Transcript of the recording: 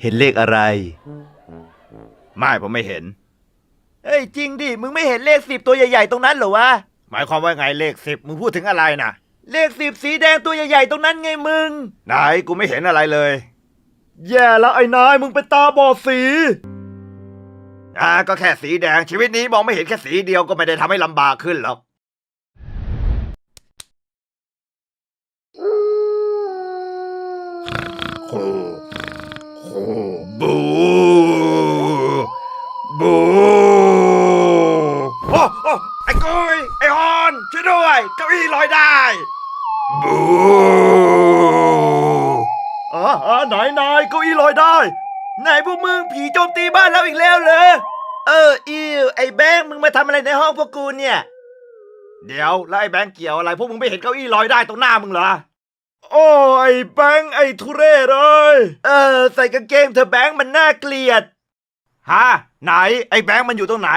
เห็นเลขอะไร ไม่ผมไม่เห็นเฮ้ยจริงดิ มึงไม่เห็นเลขสิบตัวใหญ่ๆตรงนั้นเหรอวะ หมายความว่าไงเลขสิบมึงพูดถึงอะไรนะเลขสิบสีแดงตัวใหญ่ๆตรงนั้นไงมึง ไหนกูไม่เห็นอะไรเลย แย่แล้วไอ้นายมึงเป็นตาบอดสี อ่าก็แค่สีแดงชีวิตนี้มองไม่เห็นแค่สีเดียวก็ไม่ได้ทำให้ลำบากขึ้นหรอกโค บูโอ้โอ้ไอ้กุยไอ้ฮอนช่วยด้วยเก้าอี้ลอยได้บูอ๋ออ๋อไหนนายเก้าอี้ลอยได้ ไหนพวกมึงผีโจมตีบ้านเราอีกแล้วเหรอเอออิวไอ้แบงค์มึงมาทำอะไรในห้องพวกกูเนี่ย เดี๋ยวแล้วไอ้แบงค์เกี่ยวอะไร พวกมึงไม่เห็นเก้าอี้ลอยได้ตรงหน้ามึงเหรอโอ้ไอ้แบงค์ไอ้ทุเรศเอ้ยเออ ใส่กางเกงเธอะแบงค์มันน่าเกลียด ฮะไหน ไอ้แบงค์มันอยู่ตรงไหน